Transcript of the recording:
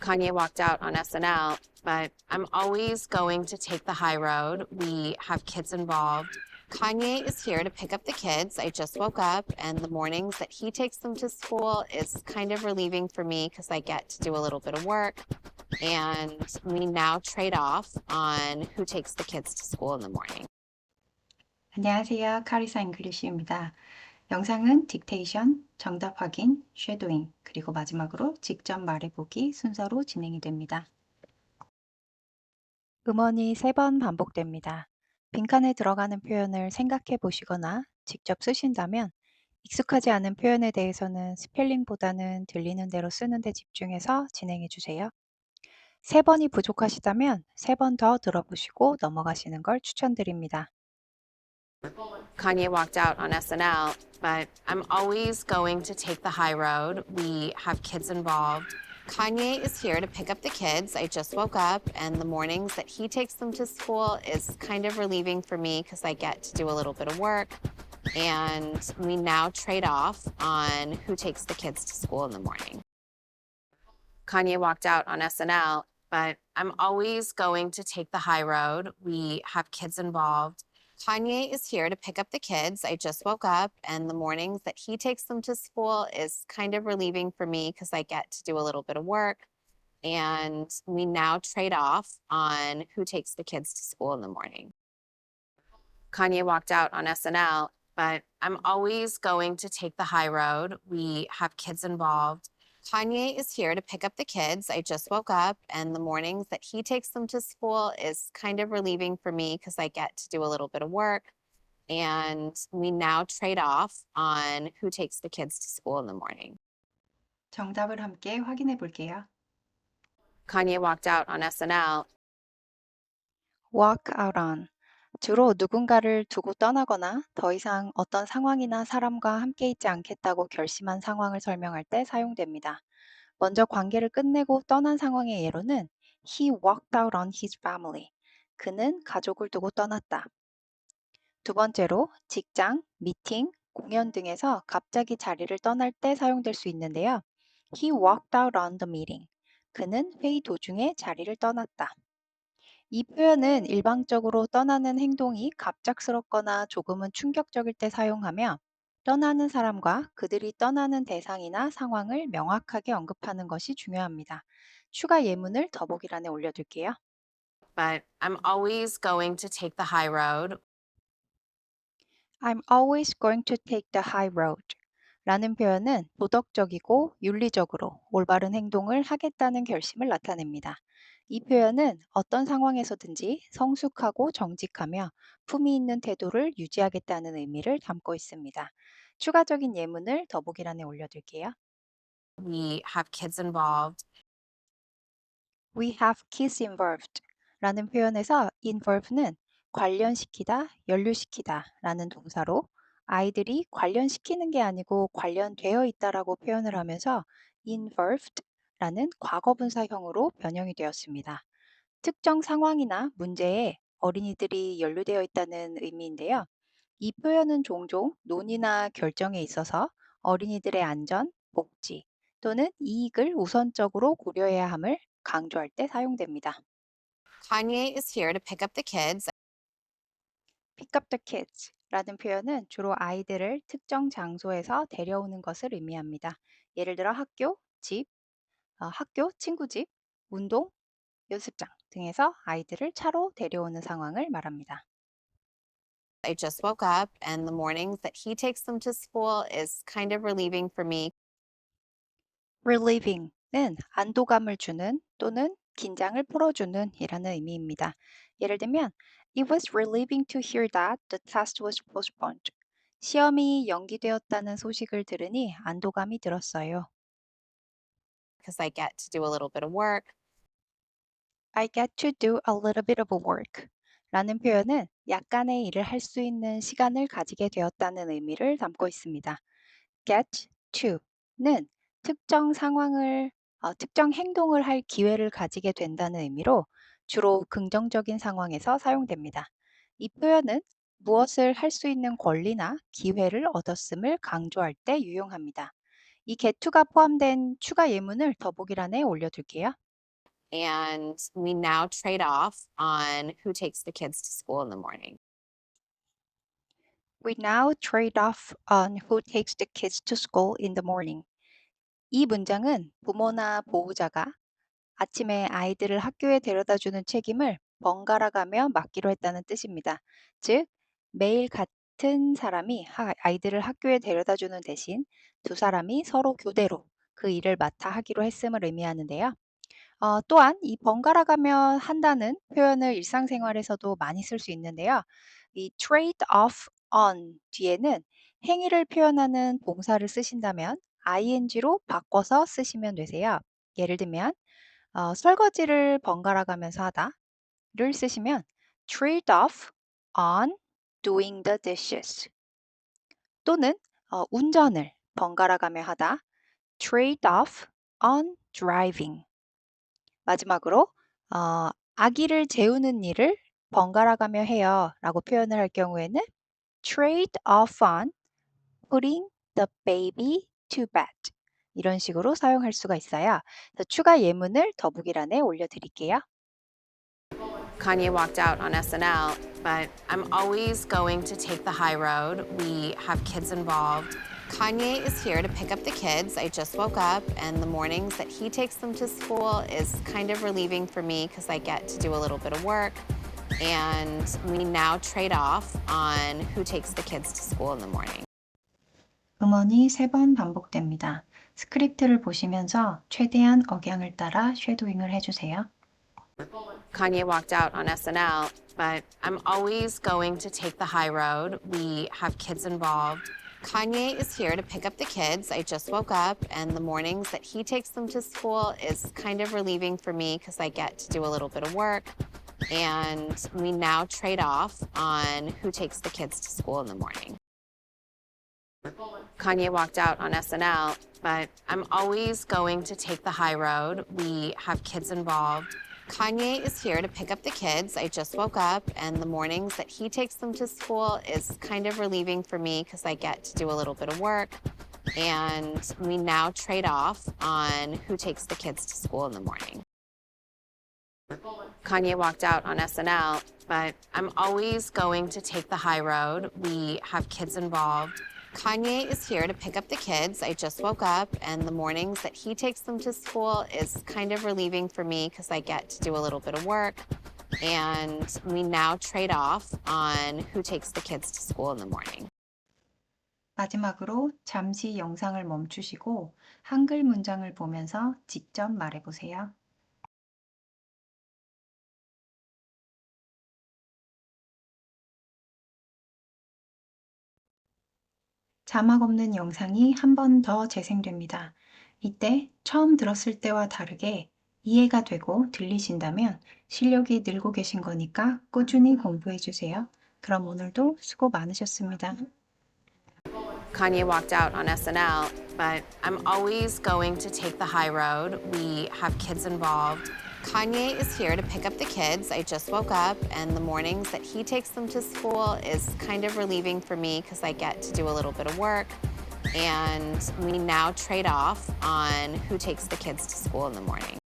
Kanye walked out on SNL, but I'm always going to take the high road. We have kids involved. Kanye is here to pick up the kids. I just woke up, and the mornings that he takes them to school is kind of relieving for me because I get to do a little bit of work. And we now trade off on who takes the kids to school in the morning. 안녕하세요. 카리사 잉글리쉬입니다. 영상은 딕테이션, 정답 확인, 쉐도잉, 그리고 마지막으로 직접 말해보기 순서로 진행이 됩니다. 음원이 세번 반복됩니다. 빈칸에 들어가는 표현을 생각해 보시거나 직접 쓰신다면 익숙하지 않은 표현에 대해서는 스펠링보다는 들리는 대로 쓰는 데 집중해서 진행해 주세요. 세 번이 부족하시다면 세번더 들어보시고 넘어가시는 걸 추천드립니다. Kanye walked out on SNL, but I'm always going to take the high road. We have kids involved. Kanye is here to pick up the kids. I just woke up, and the mornings that he takes them to school is kind of relieving for me because I get to do a little bit of work. And we now trade off on who takes the kids to school in the morning. Kanye walked out on SNL, but I'm always going to take the high road. We have kids involved. Kanye is here to pick up the kids. I just woke up, and the mornings that he takes them to school is kind of relieving for me because I get to do a little bit of work. And we now trade off on who takes the kids to school in the morning. Kanye walked out on SNL, but I'm always going to take the high road. We have kids involved. Kanye is here to pick up the kids. I just woke up, and the mornings that he takes them to school is kind of relieving for me because I get to do a little bit of work. And we now trade off on who takes the kids to school in the morning. 정답을 함께 확인해 볼게요. Kanye walked out on SNL, walk out on 주로 누군가를 두고 떠나거나 더 이상 어떤 상황이나 사람과 함께 있지 않겠다고 결심한 상황을 설명할 때 사용됩니다. 먼저 관계를 끝내고 떠난 상황의 예로는 He walked out on his family. 그는 가족을 두고 떠났다. 두 번째로 직장, 미팅, 공연 등에서 갑자기 자리를 떠날 때 사용될 수 있는데요. He walked out on the meeting. 그는 회의 도중에 자리를 떠났다. 이 표현은 일방적으로 떠나는 행동이 갑작스럽거나 조금은 충격적일 때 사용하며 떠나는 사람과 그들이 떠나는 대상이나 상황을 명확하게 언급하는 것이 중요합니다. 추가 예문을 더보기란에 올려둘게요. but I'm always going to take the high road. I'm always going to take the high road. 라는 표현은 도덕적이고 윤리적으로 올바른 행동을 하겠다는 결심을 나타냅니다. 이 표현은 어떤 상황에서든지 성숙하고 정직하며 품위 있는 태도를 유지하겠다는 의미를 담고 있습니다. 추가적인 예문을 더보기란에 올려둘게요. We have kids involved. We have kids involved 라는 표현에서 involve는 관련시키다, 연루시키다 라는 동사로 아이들이 관련시키는 게 아니고 관련되어 있다라고 표현을 하면서 involved 라는 과거분사형으로 변형이 되었습니다. 특정 상황이나 문제에 어린이들이 연루되어 있다는 의미인데요. 이 표현은 종종 논의나 결정에 있어서 어린이들의 안전, 복지 또는 이익을 우선적으로 고려해야 함을 강조할 때 사용됩니다. Kanye is here to pick up the kids. pick up the kids 라는 표현은 주로 아이들을 특정 장소에서 데려오는 것을 의미합니다. 예를 들어 학교, 집, 어, 학교, 친구 집, 운동, 연습장 등에서 아이들을 차로 데려오는 상황을 말합니다. I just woke up, and the mornings that he takes them to school is kind of relieving for me relieving는 안도감을 주는 또는 긴장을 풀어주는 이라는 의미입니다. 예를 들면 It was relieving to hear that the test was postponed. 시험이 연기되었다는 소식을 들으니 안도감이 들었어요. because I get to do a little bit of work. I get to do a little bit of work 라는 표현은 약간의 일을 할 수 있는 시간을 가지게 되었다는 의미를 담고 있습니다. get to는 특정 상황을, 어, 특정 행동을 할 기회를 가지게 된다는 의미로 주로 긍정적인 상황에서 사용됩니다. 이 표현은 무엇을 할 수 있는 권리나 기회를 얻었음을 강조할 때 유용합니다. 이 get to가 포함된 추가 예문을 더보기란에 올려둘게요. And we now trade off on who takes the kids to school in the morning. We now trade off on who takes the kids to school in the morning. 이 문장은 부모나 보호자가 아침에 아이들을 학교에 데려다 주는 책임을 번갈아 가며 맡기로 했다는 뜻입니다. 즉, 매일 같은 사람이 하- 아이들을 학교에 데려다 주는 대신 두 사람이 서로 교대로 그 일을 맡아 하기로 했음을 의미하는데요. 어, 또한 이 번갈아 가며 한다는 표현을 일상생활에서도 많이 쓸 수 있는데요. 이 trade off on 뒤에는 행위를 표현하는 동사를 쓰신다면 ing로 바꿔서 쓰시면 되세요. 예를 들면 어, 설거지를 번갈아 가면서 하다를 쓰시면 trade off on doing the dishes 또는 어, 운전을 번갈아 가며 하다 trade off on driving 마지막으로 어, 아기를 재우는 일을 번갈아 가며 해요 라고 표현을 할 경우에는 trade off on putting the baby to bed 이런 식으로 사용할 수가 있어요. 그래서 추가 예문을 더보기란에 올려드릴게요. Kanye walked out on SNL, but I'm always going to take the high road. We have kids involved. Kanye is here to pick up the kids. I just woke up, and the mornings that he takes them to school is kind of relieving for me because I get to do a little bit of work. And we now trade off on who takes the kids to school in the morning. 음원이 세 번 반복됩니다. 스크립트를 보시면서 최대한 억양을 따라 쉐도잉을 해주세요. Kanye walked out on SNL, but I'm always going to take the high road. We have kids involved. Kanye is here to pick up the kids. I just woke up, and the mornings that he takes them to school is kind of relieving for me because I get to do a little bit of work. And we now trade off on who takes the kids to school in the morning. Kanye walked out on SNL, but I'm always going to take the high road. We have kids involved. Kanye is here to pick up the kids. I just woke up, and the mornings that he takes them to school is kind of relieving for me because I get to do a little bit of work. And we now trade off on who takes the kids to school in the morning. Kanye walked out on SNL, but I'm always going to take the high road. We have kids involved. Kanye is here to pick up the kids. I just woke up, and the mornings that he takes them to school is kind of relieving for me because I get to do a little bit of work. And we now trade off on who takes the kids to school in the morning. 마지막으로 잠시 영상을 멈추시고 한글 문장을 보면서 직접 말해보세요. 자막 없는 영상이 한 번 더 재생됩니다. 이때 처음 들었을 때와 다르게 이해가 되고 들리신다면 실력이 늘고 계신 거니까 꾸준히 공부해 주세요. 그럼 오늘도 수고 많으셨습니다. Kanye walked out on SNL, but I'm always going to take the high road. We have kids involved. Kanye is here to pick up the kids. I just woke up, and the mornings that he takes them to school is kind of relieving for me because I get to do a little bit of work. And we now trade off on who takes the kids to school in the morning.